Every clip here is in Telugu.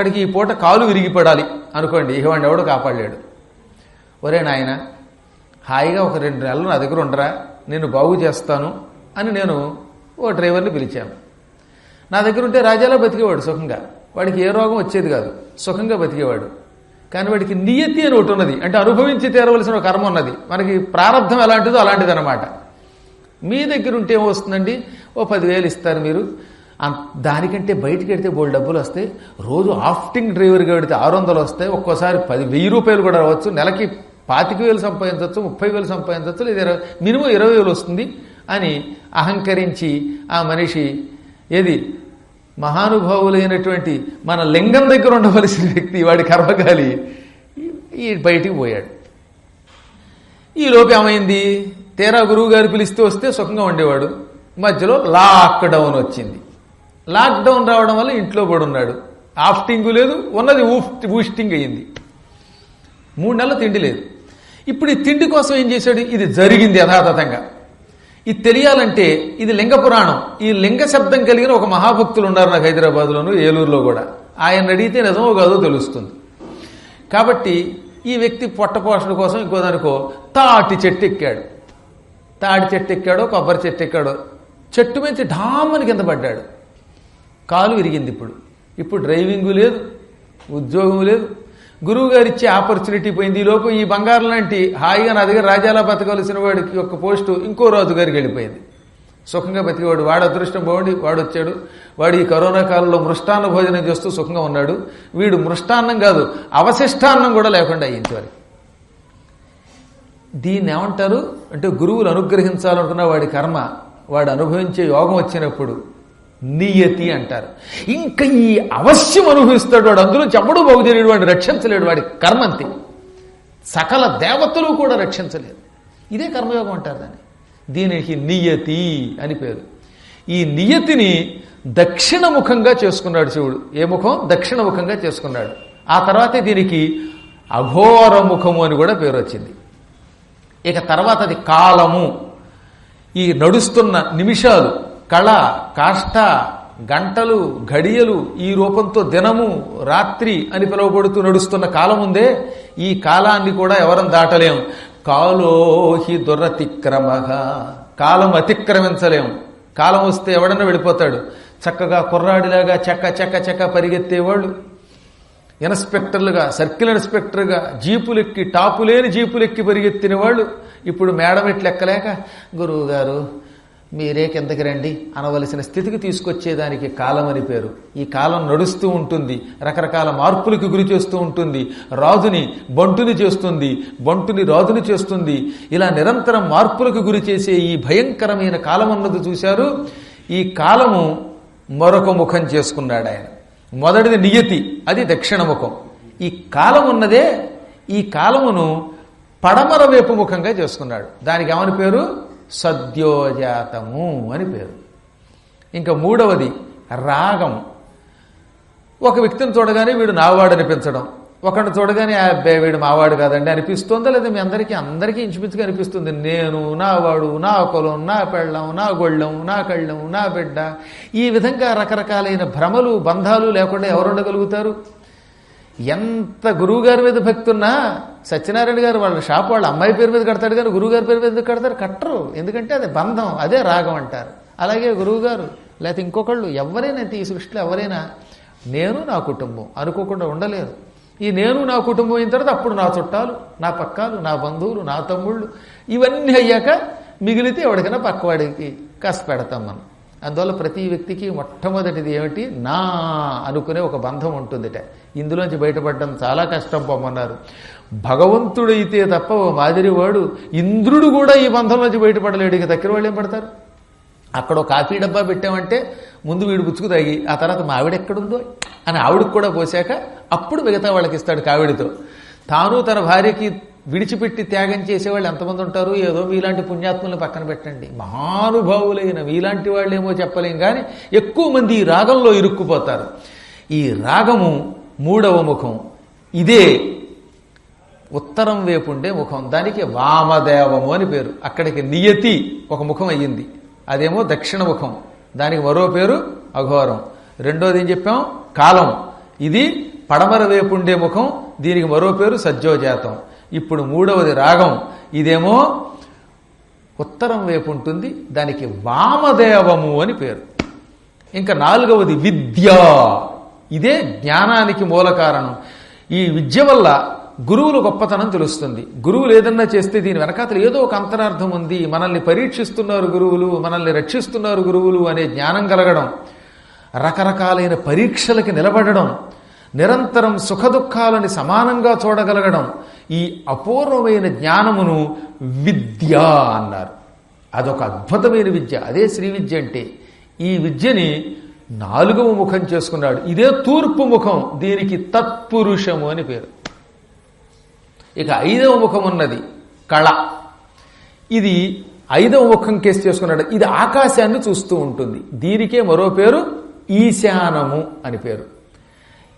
ఒక్కడికి ఈ పూట కాలు విరిగిపడాలి. అనుకోండి ఇవాడిని ఎవడు కాపాడలేడు. ఒరే నాయన హాయిగా ఒక రెండు నెలలు నా దగ్గర ఉండరా? నేను బాగు చేస్తాను అని నేను ఓ డ్రైవర్ని పిలిచాను. నా దగ్గర ఉంటే రాజాలో బతికేవాడు? సుఖంగా. వాడికి ఏ రోగం వచ్చేది కాదు. సుఖంగా బతికేవాడు. కానీ వాడికి నియతి అని ఒకటి ఉన్నది. అంటే అనుభవించి తీరవలసిన కర్మ ఉన్నది. మనకి ప్రారంధం ఎలాంటిదో అలాంటిది అనమాట మీ దగ్గర ఉంటే ఏమొస్తుందండి ఓ పదివేలు ఇస్తారు మీరు. దానికంటే బయటికి వెడితే బోల్ డబ్బులు వస్తాయి. రోజు ఆఫ్టింగ్ డ్రైవర్గా పెడితే ఆరు వందలు వస్తాయి. ఒక్కోసారి పది వెయ్యి రూపాయలు కూడా రావచ్చు. నెలకి పాతిక వేలు సంపాదించవచ్చు ముప్పై వేలు సంపాదించవచ్చు లేదా ఇరవై మినిమం ఇరవై వేలు వస్తుంది అని అహంకరించి ఆ మనిషి ఏది? మహానుభావులైనటువంటి మన లింగం దగ్గర ఉండవలసిన వ్యక్తి వాడి కర్మగాలి ఈ బయటికి పోయాడు. ఈ ఏమైంది? తేరా గురువు గారు పిలిస్తే వస్తే సుఖంగా ఉండేవాడు. మధ్యలో లాక్డౌన్ వచ్చింది. లాక్డౌన్ రావడం వల్ల ఇంట్లో పడి ఉన్నాడు. ఆఫ్టింగ్ లేదు ఉన్నది ఊఫ్ ఊస్టింగ్ అయ్యింది. మూడు నెలలు తిండి లేదు. ఇప్పుడు ఈ తిండి కోసం ఏం చేశాడు? ఇది జరిగింది యథాతథంగా. ఇది తెలియాలంటే ఇది లింగ పురాణం. ఈ లింగ శబ్దం కలిగిన ఒక మహాభక్తులు ఉన్నారు నాకు హైదరాబాద్లోను ఏలూరులో కూడా. ఆయన అడిగితే నిజమో కాదో తెలుస్తుంది. కాబట్టి ఈ వ్యక్తి పొట్టపోషణ కోసం ఇంకో దానికో తాటి చెట్టు ఎక్కాడు. తాటి చెట్టు ఎక్కాడో కొబ్బరి చెట్టు ఎక్కాడో. చెట్టు మీద ఢామని కింద పడ్డాడు. కాలు విరిగింది ఇప్పుడు. ఇప్పుడు డ్రైవింగు లేదు ఉద్యోగం లేదు. గురువు గారు ఇచ్చే ఆపర్చునిటీ పోయింది. ఈలోపు లోపు ఈ బంగారం లాంటి హాయిగా నా దగ్గర రాజాలా బతకవలసిన వాడికి ఒక పోస్టు ఇంకో రాజు గారికి వెళ్ళిపోయింది. సుఖంగా బతికేవాడు. వాడు అదృష్టం బాగుండి వాడు వచ్చాడు. వాడు ఈ కరోనా కాలంలో మృష్టాన్న భోజనం చేస్తూ సుఖంగా ఉన్నాడు. వీడు మృష్టాన్నం కాదు అవశిష్టాన్నం కూడా లేకుండా అయ్యింది వారికి దీన్ని ఏమంటారు? అంటే గురువులు అనుగ్రహించాలనుకున్న వాడి కర్మ వాడు అనుభవించే యోగం వచ్చినప్పుడు నియతి అంటారు. ఇంకా ఈ అవశ్యం అనుభవిస్తాడు వాడు. అందులో చెప్పడు బాగు వాడిని రక్షించలేడు వాడి కర్మంతి సకల దేవతలు కూడా రక్షించలేరు ఇదే కర్మయోగం అంటారు దాన్ని. దీనికి నియతి అని పేరు. ఈ నియతిని దక్షిణముఖంగా చేసుకున్నాడు శివుడు. ఏ ముఖం? దక్షిణముఖంగా చేసుకున్నాడు. ఆ తర్వాతే దీనికి అఘోర ముఖము అని కూడా పేరు వచ్చింది. ఇక తర్వాత అది కాలము. ఈ నడుస్తున్న నిమిషాలు కళ కాష్ట గంటలు ఘడియలు ఈ రూపంతో దినము రాత్రి అని పిలువబడుతూ నడుస్తున్న కాలం ఉందే ఈ కాలాన్ని కూడా ఎవరం దాటలేం. కాలోహి దురతిక్రమ. కాలం అతిక్రమించలేం. కాలం వస్తే ఎవడన్నా వెళ్ళిపోతాడు. చక్కగా కుర్రాడిలాగా చెక్క చెక్క చెక్క పరిగెత్తేవాళ్ళు. ఇన్స్పెక్టర్లుగా సర్కిల్ ఇన్స్పెక్టర్గా జీపులెక్కి టాపులేని జీపులెక్కి పరిగెత్తిన వాళ్ళు ఇప్పుడు మేడం ఎట్లెక్కలేక గురువు గారు మీరే కిందకి రండి అనవలసిన స్థితికి తీసుకొచ్చేదానికి కాలం అని పేరు. ఈ కాలం నడుస్తూ ఉంటుంది రకరకాల మార్పులకు గురి చేస్తూ ఉంటుంది రాజుని బంటుని చేస్తుంది బంటుని రాజుని చేస్తుంది. ఇలా నిరంతరం మార్పులకు గురి చేసే ఈ భయంకరమైన కాలం అన్నది చూశారు. ఈ కాలము మరొక ముఖం చేసుకున్నాడు ఆయన. మొదటిది నియతి అది దక్షిణ ముఖం. ఈ కాలం ఉన్నదే ఈ కాలమును పడమర వైపు ముఖంగా చేసుకున్నాడు. దానికి ఏమని పేరు? సద్యోజాతము అని పేరు. ఇంకా మూడవది రాగం. ఒక వ్యక్తిని చూడగానే వీడు నావాడు అనిపించడం. ఒకరిని చూడగానే "ఆ అబ్బాయి వీడు మావాడు కాదండి అనిపిస్తుందా? లేదా మీ అందరికీ అందరికీ ఇంచుమించుగా అనిపిస్తుంది. నేను నావాడు నా కులం నా పెళ్ళం నా గొళ్ళం నా కళ్ళం నా బిడ్డ. ఈ విధంగా రకరకాలైన భ్రమలు బంధాలు లేకుండా ఎవరు ఉండగలుగుతారు? ఎంత గురువు గారి మీద భక్తి ఉన్నా సత్యనారాయణ గారు వాళ్ళ షాప్ వాళ్ళ అమ్మాయి పేరు మీద కడతాడు కానీ గురువు గారి పేరు మీద కడతారు కట్టరు. ఎందుకంటే అది బంధం అదే రాగం అంటారు. అలాగే గురువు గారు లేకపోతే ఇంకొకళ్ళు ఎవరైనా ఈ సృష్టిలో ఎవరైనా నేను నా కుటుంబం అనుకోకుండా ఉండలేదు. ఈ నేను నా కుటుంబం అయిన తర్వాత అప్పుడు నా చుట్టాలు నా పక్కాలు నా బంధువులు నా తమ్ముళ్ళు ఇవన్నీ అయ్యాక మిగిలితే ఎవరికైనా పక్కవాడికి కాస్త పెడతాం మనం. అందువల్ల ప్రతి వ్యక్తికి మొట్టమొదటిది ఏమిటి? నా అనుకునే ఒక బంధం ఉంటుందిట. ఇందులోంచి బయటపడడం చాలా కష్టం పొమ్మన్నారు. భగవంతుడైతే తప్ప ఓ మాదిరి వాడు ఇంద్రుడు కూడా ఈ బంధంలోంచి బయటపడలేడు. ఇక దగ్గర వాళ్ళు ఏం పడతారు? అక్కడ కాఫీ డబ్బా పెట్టామంటే ముందు వీడు పుచ్చుకు తాగి ఆ తర్వాత మా ఆవిడ ఎక్కడుందో అని ఆవిడకు కూడా పోసాక అప్పుడు మిగతా వాళ్ళకి ఇస్తాడు కావిడితో. తాను తన భార్యకి విడిచిపెట్టి త్యాగం చేసేవాళ్ళు ఎంతమంది ఉంటారు? ఏదో మీలాంటి పుణ్యాత్ములను పక్కన పెట్టండి. మహానుభావులైన మీలాంటి వాళ్ళేమో చెప్పలేం కానీ ఎక్కువ మంది ఈ రాగంలో ఇరుక్కుపోతారు. ఈ రాగము మూడవ ముఖం. ఇదే ఉత్తరం వేపుండే ముఖం. దానికి వామదేవము అని పేరు. అక్కడికి నియతి ఒక ముఖం అయ్యింది. అదేమో దక్షిణ ముఖం. దానికి మరో పేరు అఘోరం. రెండోది ఏం చెప్పాం? కాలం. ఇది పడమర వైపు ఉండే ముఖం. దీనికి మరో పేరు సజ్జోజాతం. ఇప్పుడు మూడవది రాగం. ఇదేమో ఉత్తరం వైపు ఉంటుంది దానికి వామదేవము అని పేరు. ఇంకా నాలుగవది విద్య. ఇదే జ్ఞానానికి మూల కారణం. ఈ విద్య వల్ల గురువులు గొప్పతనం తెలుస్తుంది. గురువులు ఏదన్నా చేస్తే దీని వెనకాతల ఏదో ఒక అంతరార్థం ఉంది. మనల్ని పరీక్షిస్తున్నారు గురువులు మనల్ని రక్షిస్తున్నారు గురువులు అనే జ్ఞానం కలగడం రకరకాలైన పరీక్షలకి నిలబడడం నిరంతరం సుఖదుఖాలని సమానంగా చూడగలగడం ఈ అపూర్వమైన జ్ఞానమును విద్య అన్నారు. అదొక అద్భుతమైన విద్య. అదే శ్రీ విద్య అంటే ఈ విద్యని నాలుగవ ముఖం చేసుకున్నాడు. ఇదే తూర్పు ముఖం దీనికి తత్పురుషము అని పేరు. ఇక ఐదవ ముఖం ఉన్నది కళ. ఇది ఐదవ ముఖం కేసు చేసుకున్నాడు. ఇది ఆకాశాన్ని చూస్తూ ఉంటుంది. దీనికే మరో పేరు ఈశానము అని పేరు.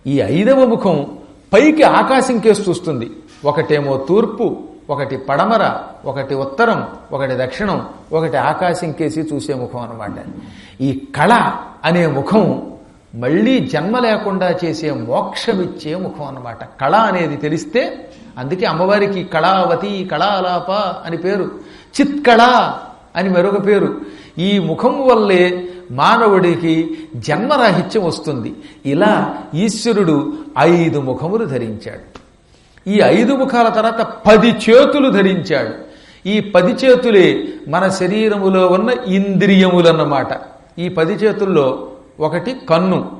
ఈ ఐదవ ముఖం పైకి ఆకాశం కేసు చూస్తుంది ఒకటేమో తూర్పు ఒకటి పడమర ఒకటి ఉత్తరం ఒకటి దక్షిణం ఒకటి ఆకాశం కేసి చూసే ముఖం అన్నమాట. ఈ కళ అనే ముఖం మళ్ళీ జన్మ లేకుండా చేసే మోక్షమిచ్చే ముఖం అన్నమాట. కళ అనేది తెలిస్తే అందుకే అమ్మవారికి కళావతి కళాలాప అని పేరు. చిత్కళ అని మరొక పేరు. ఈ ముఖం వల్లే మానవుడికి జన్మరాహిత్యం వస్తుంది. ఇలా ఈశ్వరుడు ఐదు ముఖములు ధరించాడు. ఈ ఐదు ముఖాల తర్వాత పది చేతులు ధరించాడు. ఈ పది చేతులే మన శరీరములో ఉన్న ఇంద్రియములన్నమాట. ఈ పది చేతుల్లో ఒకటి కన్ను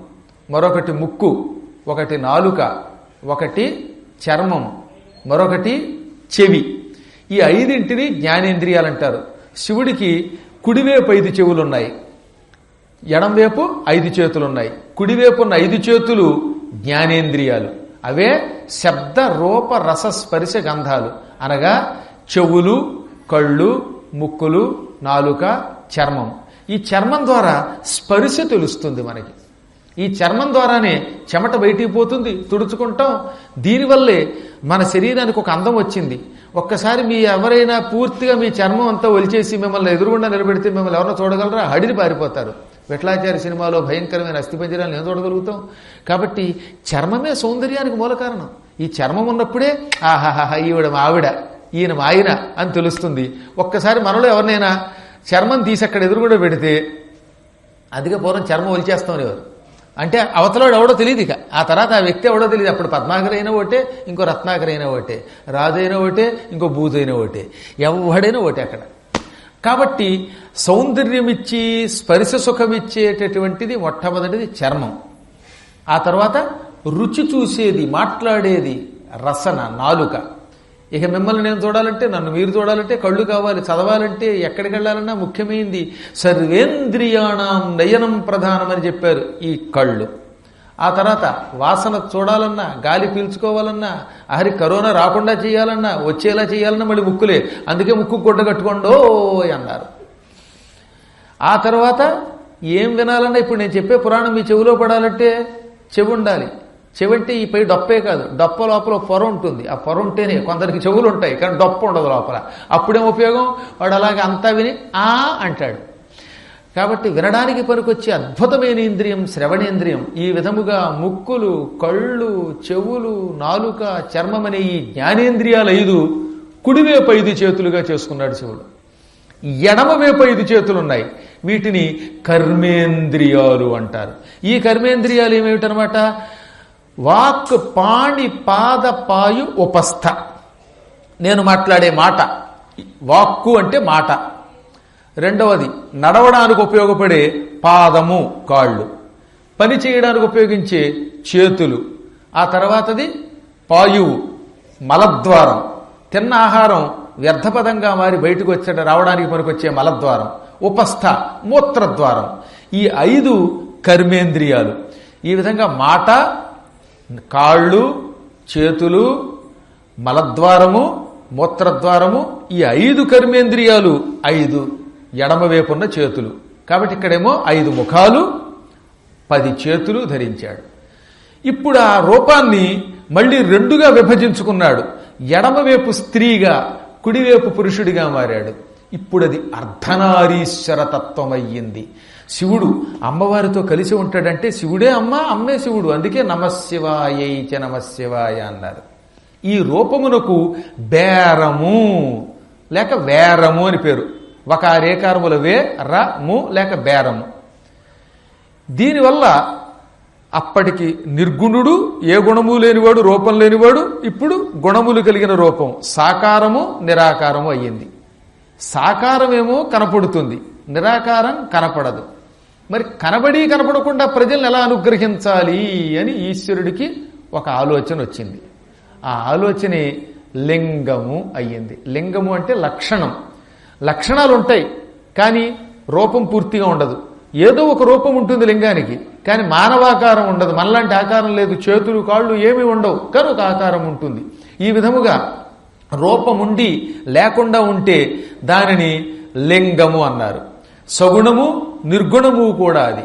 మరొకటి ముక్కు ఒకటి నాలుక ఒకటి చర్మం మరొకటి చెవి. ఈ ఐదింటిని జ్ఞానేంద్రియాలు అంటారు శివుడికి కుడివైపు ఐదు చెవులున్నాయి. ఎడంవైపు ఐదు చేతులున్నాయి కుడివైపు ఉన్న ఐదు చేతులు జ్ఞానేంద్రియాలు. అవే శబ్ద రూప రస స్పర్శ గంధాలు. అనగా చెవులు కళ్ళు ముక్కులు నాలుక చర్మం. ఈ చర్మం ద్వారా స్పర్శ తెలుస్తుంది మనకి. ఈ చర్మం ద్వారానే చెమట బయటికి పోతుంది తుడుచుకుంటాం. దీనివల్లే మన శరీరానికి ఒక అందం వచ్చింది. ఒక్కసారి మీ ఎవరైనా పూర్తిగా మీ చర్మం అంతా ఒలిచేసి మిమ్మల్ని ఎదురుగుండా నిలబెడితే మిమ్మల్ని ఎవరైనా చూడగలరా? హడిని పారిపోతారు. విఠలాచార్య సినిమాలో భయంకరమైన అస్థిపంజరాలను ఏం చూడగలుగుతాం? కాబట్టి చర్మమే సౌందర్యానికి మూల కారణం. ఈ చర్మం ఉన్నప్పుడే ఆహాహా ఈవిడ ఆవిడ ఈయన ఆయన అని తెలుస్తుంది. ఒక్కసారి మనలో ఎవరినైనా చర్మం తీసి అక్కడ కూడా పెడితే అందుకే పూర్వం చర్మం వలిచేస్తాం ఎవరు? అంటే అవతలవాడు ఎవడో తెలియదు ఇక. ఆ తర్వాత ఆ వ్యక్తి ఎవడో తెలియదు. అప్పుడు పద్మాకర్ అయినా ఒకటే ఇంకో రత్నాకర్ అయినా ఒకటే రాజు అయినా ఒకటే ఇంకో బూజు అయినా ఒకటే. ఎవడైనా ఒకటే అక్కడ. కాబట్టి సౌందర్యమిచ్చి స్పర్శ సుఖమిచ్చేటటువంటిది మొట్టమొదటిది చర్మం. ఆ తర్వాత రుచి చూసేది మాట్లాడేది రసన నాలుక. ఇక మిమ్మల్ని నేను చూడాలంటే నన్ను మీరు చూడాలంటే కళ్ళు కావాలి చదవాలంటే ఎక్కడికి వెళ్ళాలన్నా ముఖ్యమైంది సర్వేంద్రియాణం నయనం ప్రధానమని చెప్పారు ఈ కళ్ళు. ఆ తర్వాత వాసన చూడాలన్నా గాలి పీల్చుకోవాలన్నా హరి కరోనా రాకుండా చేయాలన్నా వచ్చేలా చేయాలన్నా మళ్ళీ ముక్కులే. అందుకే ముక్కు గుడ్డ కట్టుకోండో అన్నారు. ఆ తర్వాత ఏం వినాలన్నా ఇప్పుడు నేను చెప్పే పురాణం మీ చెవిలో పడాలంటే చెవి ఉండాలి. చెవంటే ఈ పై డొప్పే కాదు. డొప్ప లోపల పొర ఉంటుంది. ఆ పొర ఉంటేనే కొందరికి చెవులు ఉంటాయి. కానీ డొప్ప ఉండదు లోపల. అప్పుడేం ఉపయోగం? వాడు అలాగే అంతా విని ఆ అంటాడు. కాబట్టి వినడానికి పనికొచ్చే అద్భుతమైన ఇంద్రియం శ్రవణేంద్రియం. ఈ విధముగా ముక్కులు కళ్ళు చెవులు నాలుక చర్మం అనే ఈ జ్ఞానేంద్రియాలు ఐదు కుడివైపు ఐదు చేతులుగా చేసుకున్నాడు శివుడు. ఎడమవైపు ఐదు చేతులు ఉన్నాయి వీటిని కర్మేంద్రియాలు అంటారు. ఈ కర్మేంద్రియాలు ఏమిటనమాట వాక్ పాణి పాద పాయు ఉపస్థ. నేను మాట్లాడే మాట. వాక్కు అంటే మాట. రెండవది నడవడానికి ఉపయోగపడే పాదము కాళ్ళు. పని చేయడానికి ఉపయోగించే చేతులు. ఆ తర్వాతది పాయువు మలద్వారం. తిన్న ఆహారం వ్యర్థపదంగా మారి బయటకు వచ్చేట రావడానికి పనికొచ్చే మలద్వారం. ఉపస్థ మూత్రద్వారం. ఈ ఐదు కర్మేంద్రియాలు. ఈ విధంగా మాట కాళ్ళు చేతులు మలద్వారము మూత్రద్వారము ఈ ఐదు కర్మేంద్రియాలు ఐదు. ఎడమవైపున్న చేతులు. కాబట్టి ఇక్కడేమో ఐదు ముఖాలు పది చేతులు ధరించాడు. ఇప్పుడు ఆ రూపాన్ని మళ్ళీ రెండుగా విభజించుకున్నాడు. ఎడమవైపు స్త్రీగా కుడివైపు పురుషుడిగా మారాడు. ఇప్పుడు అది అర్ధనారీశ్వర తత్వం అయ్యింది శివుడు అమ్మవారితో కలిసి ఉంటాడంటే శివుడే అమ్మ అమ్మే శివుడు. అందుకే నమశివాయైచ చ నమశివాయ అన్నారు. ఈ రూపమునకు బేరము లేక వేరము అని పేరు. ఒక రేకారముల వే రము లేక బేరము. దీనివల్ల అప్పటికి నిర్గుణుడు ఏ గుణము లేనివాడు రూపం లేనివాడు ఇప్పుడు గుణములు కలిగిన రూపం సాకారము నిరాకారము అయ్యింది. సాకారమేమో కనపడుతుంది నిరాకారం కనపడదు. మరి కనబడి కనపడకుండా ప్రజల్ని ఎలా అనుగ్రహించాలి అని ఈశ్వరుడికి ఒక ఆలోచన వచ్చింది. ఆ ఆలోచనే లింగము అయ్యింది. లింగము అంటే లక్షణం. లక్షణాలు ఉంటాయి కానీ రూపం పూర్తిగా ఉండదు. ఏదో ఒక రూపం ఉంటుంది లింగానికి కానీ మానవాకారం ఉండదు. మనలాంటి ఆకారం లేదు. చేతులు కాళ్ళు ఏమీ ఉండవు. కానీ ఒక ఆకారం ఉంటుంది. ఈ విధముగా రూపముండి లేకుండా ఉంటే దానిని లింగము అన్నారు. సగుణము నిర్గుణము కూడా అది.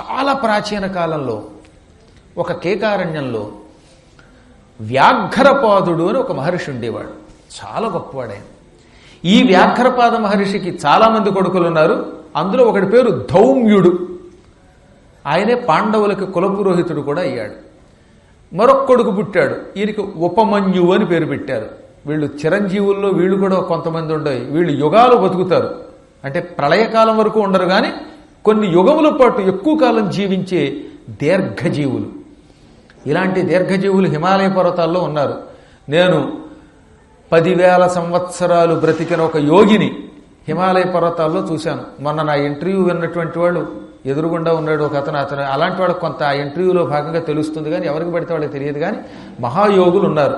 చాలా ప్రాచీన కాలంలో ఒక కేకారణ్యంలో వ్యాఘ్రపాదుడు అని ఒక మహర్షి ఉండేవాడు. చాలా గొప్పవాడైంది ఈ వ్యాఘ్రపాద మహర్షికి చాలామంది కొడుకులు ఉన్నారు. అందులో ఒకటి పేరు ధౌమ్యుడు. ఆయనే పాండవులకి కులపురోహితుడు కూడా అయ్యాడు. మరొక కొడుకు పుట్టాడు. ఈయనకి ఉపమన్యు అని పేరు పెట్టారు. వీళ్ళు చిరంజీవుల్లో వీళ్ళు కూడా కొంతమంది ఉండవు వీళ్ళు యుగాలు బతుకుతారు. అంటే ప్రళయకాలం వరకు ఉండరు కానీ కొన్ని యుగముల పాటు ఎక్కువ కాలం జీవించే దీర్ఘజీవులు. ఇలాంటి దీర్ఘజీవులు హిమాలయ పర్వతాల్లో ఉన్నారు. నేను పదివేల సంవత్సరాలు బ్రతికిన ఒక యోగిని హిమాలయ పర్వతాల్లో చూశాను. మొన్న నా ఇంటర్వ్యూ విన్నటువంటి వాళ్ళు ఎదురుగుండా ఉన్నాడు ఒక అతను. అతను అలాంటి వాళ్ళకి కొంత ఆ ఇంటర్వ్యూలో భాగంగా తెలుస్తుంది కానీ ఎవరికి పడితే వాళ్ళకి తెలియదు కానీ మహాయోగులు ఉన్నారు.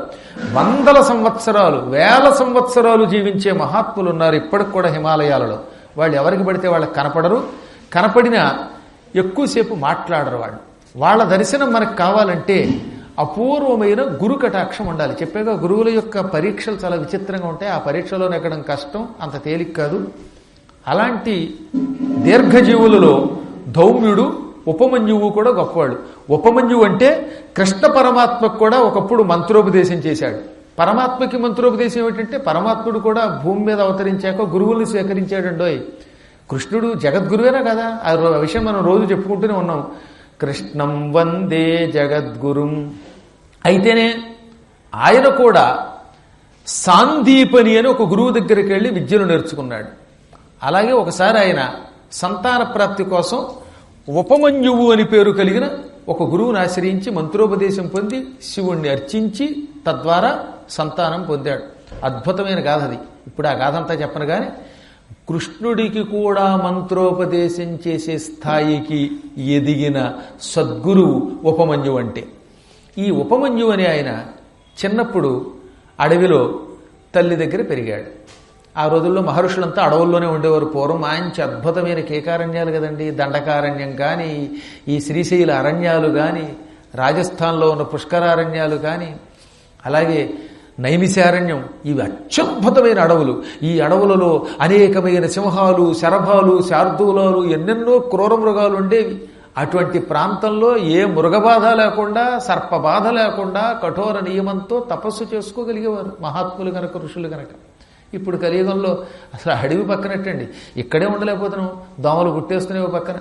వందల సంవత్సరాలు వేల సంవత్సరాలు జీవించే మహాత్ములు ఉన్నారు ఇప్పటికి కూడా హిమాలయాలలో. వాళ్ళు ఎవరికి పడితే వాళ్ళకి కనపడరు. కనపడినా ఎక్కువసేపు మాట్లాడరు వాళ్ళు. వాళ్ళ దర్శనం మనకు కావాలంటే అపూర్వమైన గురు కటాక్షం ఉండాలి. చెప్పేగా గురువుల యొక్క పరీక్షలు చాలా విచిత్రంగా ఉంటాయి. ఆ పరీక్షలో నెగ్గడం కష్టం అంత తేలిక కాదు. అలాంటి దీర్ఘజీవులలో ధౌమ్యుడు ఉపమన్యువు కూడా గొప్పవాడు. ఉపమన్యువు అంటే కృష్ణ పరమాత్మకు కూడా ఒకప్పుడు మంత్రోపదేశం చేశాడు. పరమాత్మకి మంత్రోపదేశం ఏమిటంటే పరమాత్ముడు కూడా భూమి మీద అవతరించాక గురువుల్ని స్వీకరించాడండోయ్. కృష్ణుడు జగద్గురువేనా కదా? ఆ రో- విషయం మనం రోజు చెప్పుకుంటూనే ఉన్నాం. కృష్ణం వందే జగద్గురుం. అయితేనే ఆయన కూడా సాందీపని అని ఒక గురువు దగ్గరికి వెళ్ళి విద్యను నేర్చుకున్నాడు. అలాగే ఒకసారి ఆయన సంతాన ప్రాప్తి కోసం ఉపమన్యువు అని పేరు కలిగిన ఒక గురువుని ఆశ్రయించి మంత్రోపదేశం పొంది శివుణ్ణి అర్చించి తద్వారా సంతానం పొందాడు. అద్భుతమైన గాథ అది. ఇప్పుడు ఆ గాథ అంతా చెప్పను కానీ కృష్ణుడికి కూడా మంత్రోపదేశం చేసే స్థాయికి ఎదిగిన సద్గురువు ఉపమన్యు అంటే ఈ ఉపమన్యు అనే ఆయన చిన్నప్పుడు అడవిలో తల్లి దగ్గర పెరిగాడు. ఆ రోజుల్లో మహర్షులంతా అడవుల్లోనే ఉండేవారు. పూర్వం మంచి అద్భుతమైన కేకారణ్యాలు కదండి. దండకారణ్యం కానీ ఈ శ్రీశైల అరణ్యాలు కానీ రాజస్థాన్లో ఉన్న పుష్కరారణ్యాలు కానీ అలాగే నైమిశారణ్యం ఇవి అత్యద్భుతమైన అడవులు. ఈ అడవులలో అనేకమైన సింహాలు శరభాలు శార్దూలాలు ఎన్నెన్నో క్రూర మృగాలు ఉండేవి. అటువంటి ప్రాంతంలో ఏ మృగబాధ లేకుండా సర్పబాధ లేకుండా కఠోర నియమంతో తపస్సు చేసుకోగలిగేవారు. మహాత్ములు కనుక ఋషులు కనుక ఇప్పుడు కలియుగంలో అసలు అడవి పక్కనట్టండి. ఇక్కడే ఉండలేకపోతున్నాం. దోమలు గుట్టేస్తున్నాయి పక్కన.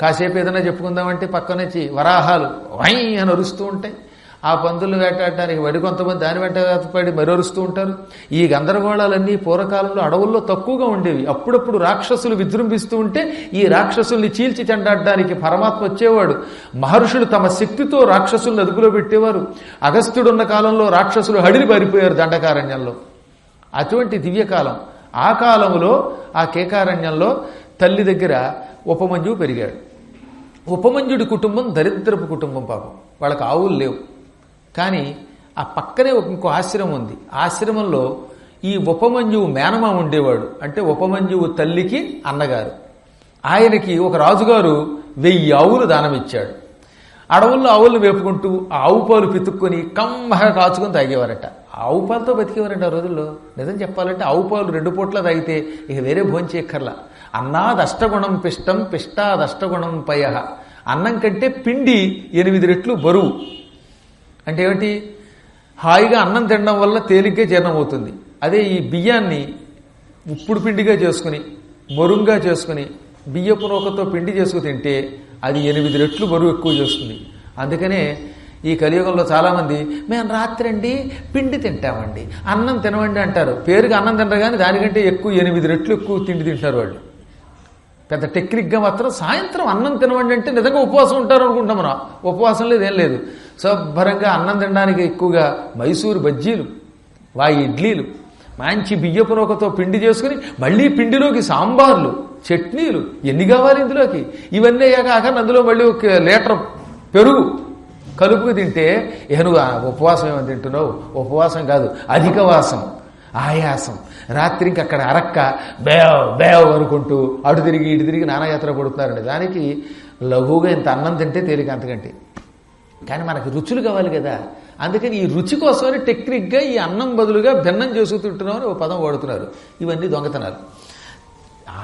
కాసేపు ఏదైనా చెప్పుకుందామంటే పక్కన నుంచి వరాహాలు వై అని అరుస్తూ ఉంటాయి. ఆ పందులు వేటాడటానికి వడి కొంతమంది దాని వెంట పడి మరొరుస్తూ ఉంటారు. ఈ గందరగోళాలన్నీ పూర్వకాలంలో అడవుల్లో తక్కువగా ఉండేవి. అప్పుడప్పుడు రాక్షసులు విజృంభిస్తూ ఉంటే ఈ రాక్షసుల్ని చీల్చి చెండాడడానికి పరమాత్మ వచ్చేవాడు. మహర్షులు తమ శక్తితో రాక్షసుల్ని అదుపులో పెట్టేవారు. అగస్త్యుడున్న కాలంలో రాక్షసులు హడిలి పారిపోయారు దండకారణ్యంలో. అటువంటి దివ్యకాలం. ఆ కాలంలో ఆ కేకారణ్యంలో తల్లి దగ్గర ఉపమంజువు పెరిగాడు. ఉపమంజుడి కుటుంబం దరిద్రపు కుటుంబం పాపం. వాళ్ళకి ఆవులు లేవు. కానీ ఆ పక్కనే ఒక ఇంకో ఆశ్రమం ఉంది. ఆశ్రమంలో ఈ ఉపమంజువు మేనమా ఉండేవాడు. అంటే ఉపమంజువు తల్లికి అన్నగారు. ఆయనకి ఒక రాజుగారు వెయ్యి ఆవులు దానమిచ్చాడు. అడవుల్లో ఆవులను వేపుకుంటూ ఆవు పాలు పితుక్కొని కమ్మగా కాచుకొని తాగేవారట. ఆవు పాలతో బతికేవారంట ఆ రోజుల్లో. నిజం చెప్పాలంటే ఆవు పాలు రెండు పూట్ల తాగితే ఇక వేరే భోజనం చేయక్కర్లా. అన్నాదష్టగుణం పిష్టం పిష్టాదష్టగుణం పయ. అన్నం కంటే పిండి ఎనిమిది రెట్లు బరువు. అంటే ఏమిటి? హాయిగా అన్నం తినడం వల్ల తేలిగ్గా జీర్ణం అవుతుంది అదే ఈ బియ్యాన్ని ఉప్పుడు పిండిగా చేసుకుని మరుంగా చేసుకుని బియ్యపు నూకతో పిండి చేసుకు తింటే అది ఎనిమిది రెట్లు బరువు ఎక్కువ చేస్తుంది. అందుకనే ఈ కలియుగంలో చాలామంది మేము రాత్రి అండి పిండి తింటామండి అన్నం తినవండి అంటారు. పేరుకి అన్నం తినరు కానీ దానికంటే ఎక్కువ ఎనిమిది రెట్లు ఎక్కువ తిండి తింటారు వాళ్ళు. పెద్ద టెక్నిక్గా మాత్రం సాయంత్రం అన్నం తినవండి అంటే నిజంగా ఉపవాసం ఉంటారు అనుకుంటాం మనం. ఉపవాసం లేదు ఏం లేదు. శుభ్రంగా అన్నం తినడానికి ఎక్కువగా మైసూరు బజ్జీలు వా ఇడ్లీలు మంచి బియ్యపు నూకతో పిండి చేసుకుని మళ్ళీ పిండిలోకి సాంబార్లు చట్నీలు ఎన్ని కావాలి ఇందులోకి? ఇవన్నీ అయ్యాక అందులో మళ్ళీ ఒక లీటర్ పెరుగు కలుపుకు తింటే ఏను ఉపవాసం ఏమని తింటున్నావు? ఉపవాసం కాదు అధిక వాసం ఆయాసం. రాత్రి ఇంక అక్కడ అరక్క బేవ్ బేవ్ అనుకుంటూ అటు తిరిగి ఇటు తిరిగి నానాయాత్ర పడుతున్నారండి దానికి లఘువుగా ఇంత అన్నం తింటే తేలిక అంతకంటే. కానీ మనకి రుచులు కావాలి కదా. అందుకని ఈ రుచి కోసమని టెక్నిక్గా ఈ అన్నం బదులుగా భిన్నం చేసుకుంటున్నాం అని ఒక పదం వాడుతున్నారు. ఇవన్నీ దొంగతనాలు.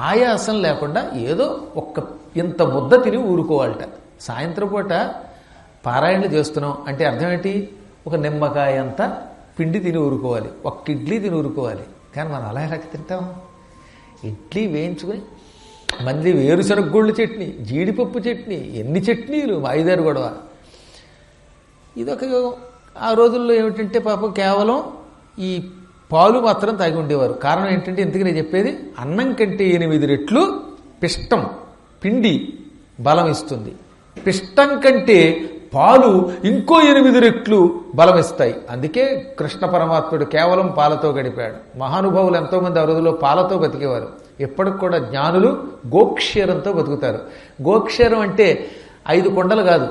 ఆయాసం లేకుండా ఏదో ఒక్క ఇంత ముద్ద తిని ఊరుకోవాలట. సాయంత్రం పూట పారాయణలు చేస్తున్నాం అంటే అర్థం ఏంటి? ఒక నిమ్మకాయ అంత పిండి తిని ఊరుకోవాలి. ఒక్క ఇడ్లీ తిని ఊరుకోవాలి. కానీ మనం అలా ఎలా తింటాం? ఇడ్లీ వేయించుకొని మళ్ళీ వేరుశనగ గుళ్ళు చట్నీ జీడిపప్పు చట్నీ ఎన్ని చట్నీలు ఐదారు గొడవ. ఇదొక యోగం. ఆ రోజుల్లో ఏమిటంటే పాపం కేవలం ఈ పాలు మాత్రం తాగి ఉండేవారు. కారణం ఏంటంటే ఎందుకు నేను చెప్పేది అన్నం కంటే ఎనిమిది రెట్లు పిష్టం పిండి బలం ఇస్తుంది. పిష్టం కంటే పాలు ఇంకో ఎనిమిది రెట్లు బలం ఇస్తాయి. అందుకే కృష్ణ పరమాత్ముడు కేవలం పాలతో గడిపాడు. మహానుభావులు ఎంతోమంది ఆ రోజుల్లో పాలతో బతికేవారు. ఎప్పటికి కూడా జ్ఞానులు గోక్షీరంతో బతుకుతారు. గోక్షీరం అంటే ఐదు కొండలు కాదు.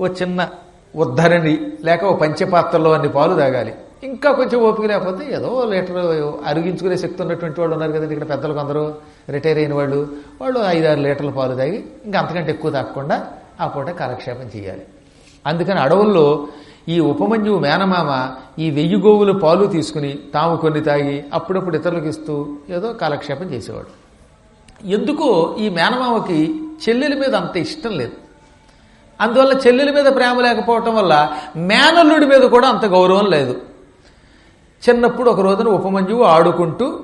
ఓ చిన్న ఉద్ధరణి లేక ఓ పంచపాత్రలో అన్ని పాలు తాగాలి. ఇంకా కొంచెం ఓపిక లేకపోతే ఏదో లీటర్ అరిగించుకునే శక్తి ఉన్నటువంటి వాళ్ళు ఉన్నారు కదండి ఇక్కడ పెద్దలు కొందరు. రిటైర్ అయిన వాళ్ళు. వాళ్ళు ఐదారు లీటర్ల పాలు తాగి ఇంకా అంతకంటే ఎక్కువ తాగకుండా ఆ పూట కాలక్షేపం చేయాలి. అందుకని అడవుల్లో ఈ ఉపమన్యువు మేనమామ ఈ వెయ్యి గోవులు పాలు తీసుకుని తాము కొన్ని తాగి అప్పుడప్పుడు ఇతరులకు ఇస్తూ ఏదో కాలక్షేపం చేసేవాడు. ఎందుకో ఈ మేనమామకి చెల్లెల మీద అంత ఇష్టం లేదు. అందువల్ల చెల్లెల మీద ప్రేమ లేకపోవటం వల్ల మేనల్లుడి మీద కూడా అంత గౌరవం లేదు. చిన్నప్పుడు ఒక రోజున ఉపమంజువు ఆడుకుంటూ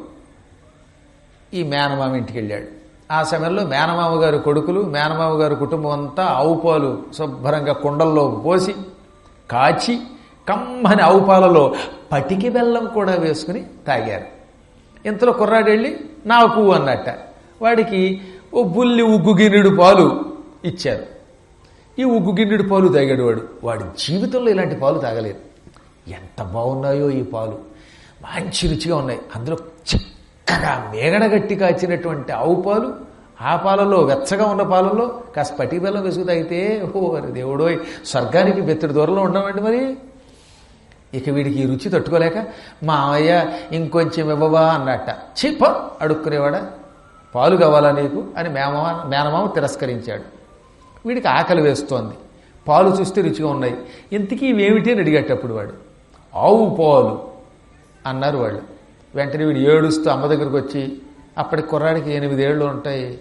ఈ మేనమామ ఇంటికి వెళ్ళాడు. ఆ సమయంలో మేనమామ గారి కొడుకులు మేనమామ గారి కుటుంబం అంతా ఆవు పాలు శుభ్రంగా కుండల్లో పోసి కాచి కమ్మని ఆవు పాలలో పటికి బెల్లం కూడా వేసుకుని తాగారు. ఇంతలో కుర్రాడు వెళ్ళి నాకు అన్నట్ట. వాడికి ఓ బుల్లి ఉగ్గు గిన్నెడు పాలు ఇచ్చారు. ఈ ఉగ్గు గిన్నెడు పాలు తాగాడు వాడు. వాడి జీవితంలో ఇలాంటి పాలు తాగలేదు. ఎంత బాగున్నాయో ఈ పాలు. మంచి రుచిగా ఉన్నాయి. అందులో చక్కగా మేగడగట్టి కాచినటువంటి ఆవు పాలు ఆ పాలలో వెచ్చగా ఉన్న పాలల్లో కాస్త పటి బెల్లం వెసుగు తాగితే ఓ అరే దేవుడోయ్ స్వర్గానికి బెత్తడి దూరంలో ఉండమండి మరి. ఇక వీడికి ఈ రుచి తట్టుకోలేక మా అయ్య ఇంకొంచెం ఇవ్వవా అన్నట్ట. చిప్ప అడుక్కునేవాడా. పాలు కావాలా నీకు? అని మేమ మేనమామ తిరస్కరించాడు. వీడికి ఆకలి వేస్తోంది. పాలు చూస్తే రుచిగా ఉన్నాయి. ఇంతకీ ఇవేమిటి అని అడిగేటప్పుడు వాడు ఆవు పాలు అన్నారు వాళ్ళు. వెంటనే వీడు ఏడుస్తూ అమ్మ దగ్గరకు వచ్చి అప్పటి కుర్రాడికి ఎనిమిదేళ్ళు ఉంటాయి.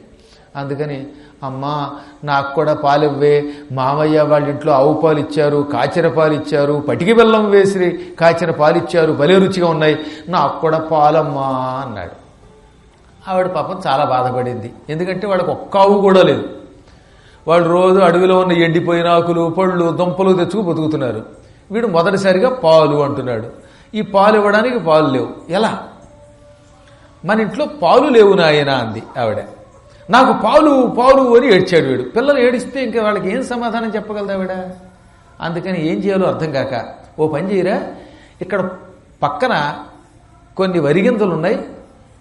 అందుకని అమ్మా నాకు కూడా పాలు ఇవ్వే. మామయ్య వాళ్ళ ఇంట్లో ఆవు పాలు ఇచ్చారు కాచిన పాలు ఇచ్చారు పటికి బెల్లం వేసి కాచిన పాలు ఇచ్చారు భలే రుచిగా ఉన్నాయి. నాకు కూడా పాలమ్మా అన్నాడు. ఆవిడ పాపం చాలా బాధపడింది. ఎందుకంటే వాళ్ళకి ఒక్క ఆవు కూడా లేదు. వాళ్ళు రోజు అడవిలో ఉన్న ఎండిపోయిన ఆకులు పళ్ళు దుంపలు తెచ్చుకు బతుకుతున్నారు. వీడు మొదటిసారిగా పాలు అంటున్నాడు. ఈ పాలు ఇవ్వడానికి పాలు లేవు. ఎలా? మన ఇంట్లో పాలు లేవు నాయనా అంది ఆవిడ. నాకు పాలు పాలు అని ఏడ్చాడు వీడు. పిల్లలు ఏడిస్తే ఇంకా వాళ్ళకి ఏం సమాధానం చెప్పగలదు ఆవిడ? అందుకని ఏం చేయాలో అర్థం కాక ఓ పని చేయరా? ఇక్కడ పక్కన కొన్ని వరిగింజలు ఉన్నాయి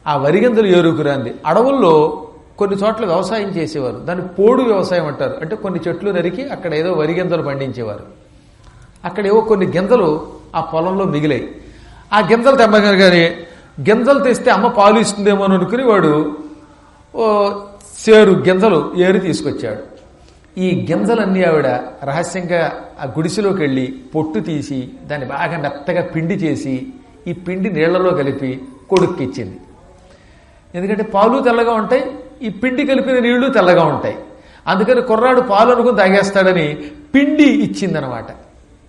ఆ వరిగింజలు ఏరుకురంది అడవుల్లో కొన్ని చోట్ల వ్యవసాయం చేసేవారు. దాన్ని పోడు వ్యవసాయం అంటారు. అంటే కొన్ని చెట్లు నరికి అక్కడ ఏదో వరిగింజలు పండించేవారు. అక్కడ ఏవో కొన్ని గింజలు ఆ పొలంలో మిగిలాయి. ఆ గింజలు తెమ్మగానే గింజలు తెస్తే అమ్మ పాలు ఇస్తుందేమో అని అనుకుని వాడు ఓ సేరు గింజలు ఏరి తీసుకొచ్చాడు. ఈ గింజలన్నీ ఆవిడ రహస్యంగా ఆ గుడిసెలోకి వెళ్ళి పొట్టు తీసి దాన్ని బాగా మెత్తగా పిండి చేసి ఈ పిండి నీళ్ళలో కలిపి కొడుక్కిచ్చింది ఎందుకంటే పాలు తెల్లగా ఉంటాయి ఈ పిండి కలిపిన నీళ్ళు తెల్లగా ఉంటాయి. అందుకని కుర్రాడు పాలు అనుకుని తాగేస్తాడని పిండి ఇచ్చిందనమాట.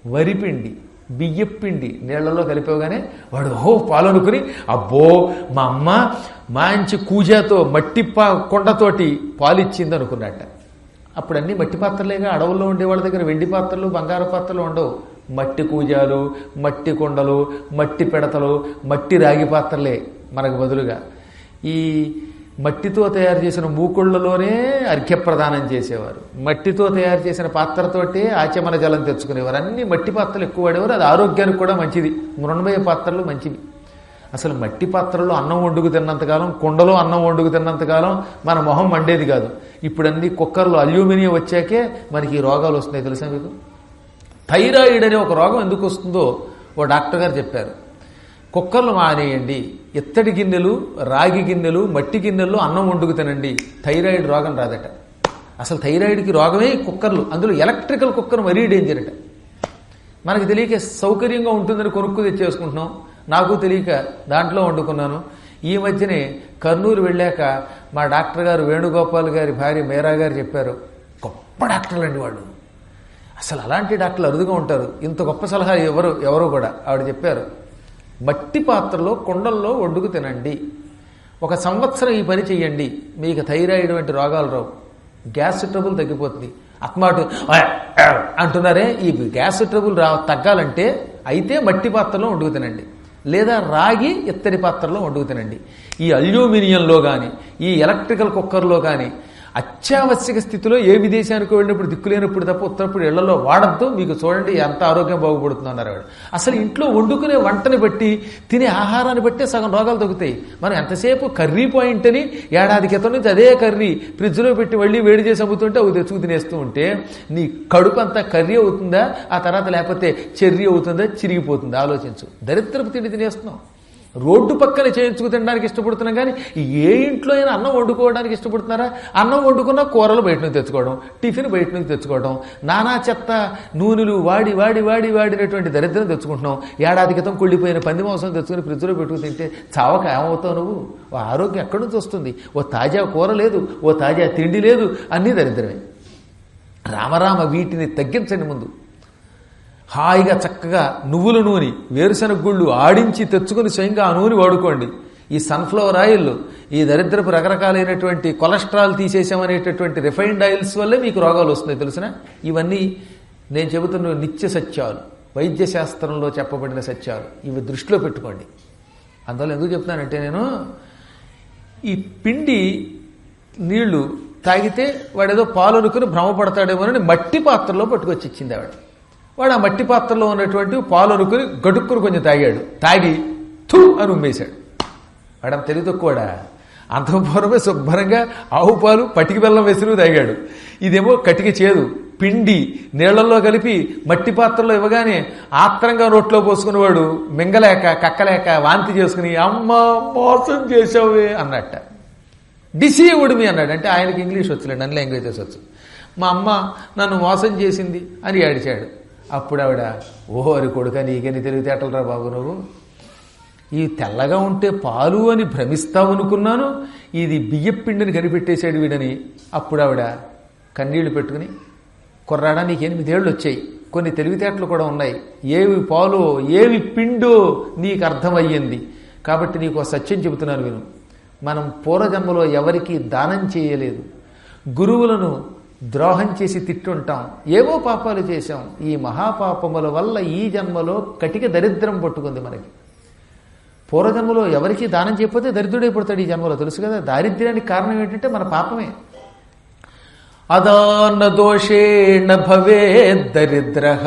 వరి పిండి బియ్యపిండి నీళ్ళలో కలిపేవగానే వాడు ఓ పాలు అనుకుని అబ్బో మా అమ్మ మంచి కూజాతో మట్టి పా కొండతోటి పాలిచ్చింది అనుకున్నట్ట అప్పుడు అన్ని మట్టి పాత్రలేగా అడవుల్లో ఉండే వాళ్ళ దగ్గర వెండి పాత్రలు బంగారు పాత్రలు ఉండవు. మట్టి కూజాలు మట్టి కుండలు మట్టి పిడతలు మట్టి రాగి పాత్రలే మనకు బదులుగా. ఈ మట్టితో తయారు చేసిన మూకుళ్ళలోనే అర్ఘ్యప్రదానం చేసేవారు. మట్టితో తయారు చేసిన పాత్రతోటే ఆచమన జలం తెచ్చుకునేవారు. అన్ని మట్టి పాత్రలు ఎక్కువ వాడేవారు. అది ఆరోగ్యానికి కూడా మంచిది. మృణమయ పాత్రలు మంచివి. అసలు మట్టి పాత్రలో అన్నం వండుకు తిన్నంతకాలం కుండలో అన్నం వండుకు తిన్నంతకాలం మన మొహం మండేది కాదు. ఇప్పుడు అన్ని కుక్కర్లు అల్యూమినియం వచ్చాకే మనకి ఈ రోగాలు వస్తున్నాయి. తెలుసా మీకు? థైరాయిడ్ అనే ఒక రోగం ఎందుకు వస్తుందో ఓ డాక్టర్ గారు చెప్పారు. కుక్కర్లు మానేయండి. ఇత్తడి గిన్నెలు రాగి గిన్నెలు మట్టి గిన్నెల్లో అన్నం వండుకు తినండి. థైరాయిడ్ రోగం రాదట. అసలు థైరాయిడ్కి రోగమే కుక్కర్లు. అందులో ఎలక్ట్రికల్ కుక్కర్ మరీ డేంజర్ అట. మనకు తెలియక సౌకర్యంగా ఉంటుందని కొనుక్కు తెచ్చేసుకుంటున్నాం. నాకు తెలియక దాంట్లో వండుకున్నాను. ఈ మధ్యనే కర్నూలు వెళ్ళాక మా డాక్టర్ గారు వేణుగోపాల్ గారి భార్య మేరా గారు చెప్పారు. గొప్ప డాక్టర్లు అండి వాళ్ళు. అసలు అలాంటి డాక్టర్లు అరుదుగా ఉంటారు. ఇంత గొప్ప సలహా ఎవరు? ఎవరు కూడా? ఆవిడ చెప్పారు. మట్టి పాత్రలో కుండల్లో వండుకు తినండి. ఒక సంవత్సరం ఈ పని చేయండి మీకు థైరాయిడ్ వంటి రోగాలు రావు. గ్యాస్ ట్రబుల్ తగ్గిపోతుంది. అత్మాటు అంటున్నారే. ఈ గ్యాస్ ట్రబుల్ రా తగ్గాలంటే అయితే మట్టి పాత్రలో వండుకు తినండి. లేదా రాగి ఇత్తడి పాత్రలో వండుకు తినండి. ఈ అల్యూమినియంలో కానీ ఈ ఎలక్ట్రికల్ కుక్కర్లో కానీ అత్యావశ్యక స్థితిలో ఏ విదేశానికి వెళ్ళినప్పుడు దిక్కులేనప్పుడు తప్ప ఉత్తరప్పుడు ఇళ్ళలో వాడద్దు. మీకు చూడండి ఎంత ఆరోగ్యం బాగుపడుతుంది అన్నారు ఆవిడ అసలు ఇంట్లో వండుకునే వంటని బట్టి తినే ఆహారాన్ని బట్టి సగం రోగాలు తగ్గుతాయి. మనం ఎంతసేపు కర్రీ పాయింట్ అని ఏడాది క్రితం నుంచి అదే కర్రీ ఫ్రిడ్జ్లో పెట్టి మళ్ళీ వేడి చేసి అమ్ముతుంటే అవి తెచ్చుకు తినేస్తూ ఉంటే నీ కడుపు అంతా కర్రీ అవుతుందా? ఆ తర్వాత లేకపోతే చెర్రీ అవుతుందా? చిరిగిపోతుందా? ఆలోచించు. దరిద్రపు తిండి తినేస్తున్నాం. రోడ్డు పక్కన చేయించుకు తినడానికి ఇష్టపడుతున్నాం కానీ ఏ ఇంట్లో అయినా అన్నం వండుకోవడానికి ఇష్టపడుతున్నారా? అన్నం వండుకున్న కూరలు బయట నుంచి తెచ్చుకోవడం టిఫిన్ బయట నుంచి తెచ్చుకోవడం నానా చెత్త నూనెలు వాడి వాడి వాడి వాడినటువంటి దరిద్రం తెచ్చుకుంటున్నాం. ఏడాది క్రితం కుళ్ళిపోయిన పంది మాంసం తెచ్చుకుని ఫ్రిడ్జ్లో పెట్టుకు తింటే చావక ఏమవుతావు నువ్వు? ఓ ఆరోగ్యం ఎక్కడి నుంచి వస్తుంది? ఓ తాజా కూర లేదు ఓ తాజా తిండి లేదు అన్నీ దరిద్రమే. రామరామ వీటిని తగ్గించండి ముందు. హాయిగా చక్కగా నువ్వుల నూనె వేరుశనగ గుళ్ళు ఆడించి తెచ్చుకుని స్వయంగా ఆ నూనె వాడుకోండి. ఈ సన్ఫ్లవర్ ఆయిల్ ఈ దరిద్రపు రకరకాలైనటువంటి కొలెస్ట్రాల్ తీసేసామనేటటువంటి రిఫైన్డ్ ఆయిల్స్ వల్లే మీకు రోగాలు వస్తున్నాయి తెలిసిన? ఇవన్నీ నేను చెబుతున్న నిత్య సత్యాలు వైద్య శాస్త్రంలో చెప్పబడిన సత్యాలు ఇవి దృష్టిలో పెట్టుకోండి. అందువల్ల ఎందుకు చెప్తున్నానంటే నేను ఈ పిండి నీళ్ళు తాగితే వాడేదో పాలు అనుకుని భ్రమపడతాడేమోనని మట్టి పాత్రలో పట్టుకొచ్చి ఇచ్చింది ఆవిడ. వాడు ఆ మట్టి పాత్రలో ఉన్నటువంటి పాలు అనుకుని గడుక్కుని కొంచెం తాగాడు. తాగి థూ అని ఉమ్మేశాడు. వాడు తెలివి తక్కువడా అంతఃపూర్వమే శుభ్రంగా ఆవు పాలు పటికి బెల్లం వేసి తాగాడు. ఇదేమో కటికి చేదు పిండి నీళ్ళలో కలిపి మట్టి పాత్రలో ఇవ్వగానే ఆత్రంగా నోట్లో పోసుకునేవాడు మింగలేక కక్కలేక వాంతి చేసుకుని అమ్మ మోసం చేసావే అన్నట్ట. డిసీవుడ్ మీ అన్నాడు. అంటే ఆయనకి ఇంగ్లీష్ వచ్చులేండి అన్ని లాంగ్వేజెస్ వచ్చు. మా అమ్మ నన్ను మోసం చేసింది అని ఏడిచాడు. అప్పుడు ఆవిడ ఓహో అరి కొడుక నీకని తెలివితేటలు రా బాబు నువ్వు? ఈ తెల్లగా ఉంటే పాలు అని భ్రమిస్తావు అనుకున్నాను ఇది బియ్యపిండిని కనిపెట్టేశాడు వీడని. అప్పుడు ఆవిడ కన్నీళ్ళు పెట్టుకుని కుర్రాడా నీకు ఎనిమిదేళ్ళు వచ్చాయి కొన్ని తెలివితేటలు కూడా ఉన్నాయి. ఏవి పాలు ఏవి పిండో నీకు అర్థమయ్యింది. కాబట్టి నీకు ఒక సత్యం చెబుతున్నాను విను. మనం పూర్వజన్మలో ఎవరికీ దానం చేయలేదు. గురువులను ద్రోహం చేసి తిట్టుంటాం. ఏవో పాపాలు చేశాం. ఈ మహాపాపముల వల్ల ఈ జన్మలో కటిక దరిద్రం పట్టుకుంది మనకి. పూర్వజన్మలో ఎవరికి దానం చేయకపోతే దరిద్రుడే పుడతాడు ఈ జన్మలో. తెలుసు కదా? దారిద్ర్యానికి కారణం ఏంటంటే మన పాపమే. అదాన దోషేణ భవే దరిద్ర.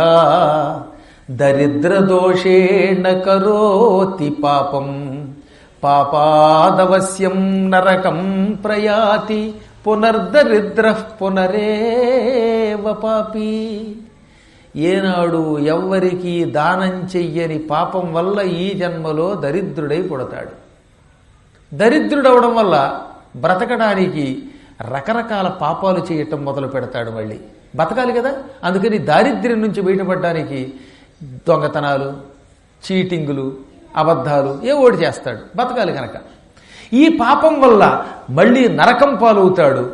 దరిద్ర దోషేణ కరోతి పాపం. పాపాదవశ్యం నరకం ప్రయాతి. పునర్దరిద్ర పునరేవ పాపి. ఏనాడు ఎవ్వరికి దానం చెయ్యని పాపం వల్ల ఈ జన్మలో దరిద్రుడై పుడతాడు. దరిద్రుడవడం వల్ల బ్రతకడానికి రకరకాల పాపాలు చేయటం మొదలు పెడతాడు మళ్ళీ. బతకాలి కదా? అందుకని దారిద్ర్యం నుంచి బయటపడడానికి దొంగతనాలు చీటింగులు అబద్ధాలు ఏ ఓడి చేస్తాడు? బతకాలి కనుక. ఈ పాపం వల్ల మళ్ళీ నరకం పాలవుతాడు.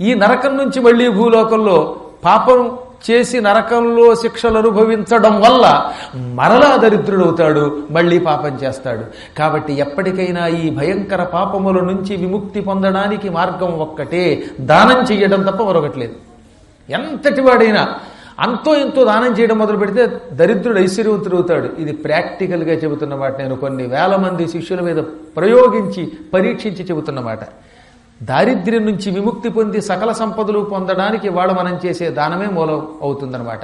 ఈ నరకం నుంచి మళ్ళీ భూలోకంలో పాపం చేసి నరకంలో శిక్షలు అనుభవించడం వల్ల మరలా దరిద్రుడవుతాడు మళ్ళీ పాపం చేస్తాడు. కాబట్టి ఎప్పటికైనా ఈ భయంకర పాపముల నుంచి విముక్తి పొందడానికి మార్గం ఒక్కటే. దానం చెయ్యడం తప్ప మరొకట్లేదు ఎంతటి వాడైనా అంతో ఎంతో దానం చేయడం మొదలు పెడితే దరిద్రుడు ఐశ్వర్యవంతుడు అవుతాడు ఇది ప్రాక్టికల్గా చెబుతున్న మాట. నేను కొన్ని వేల మంది శిష్యుల మీద ప్రయోగించి పరీక్షించి చెబుతున్న మాట. దారిద్ర్యం నుంచి విముక్తి పొంది సకల సంపదలు పొందడానికి వాళ్ళు మనం చేసే దానమే మూలం అవుతుందన్నమాట.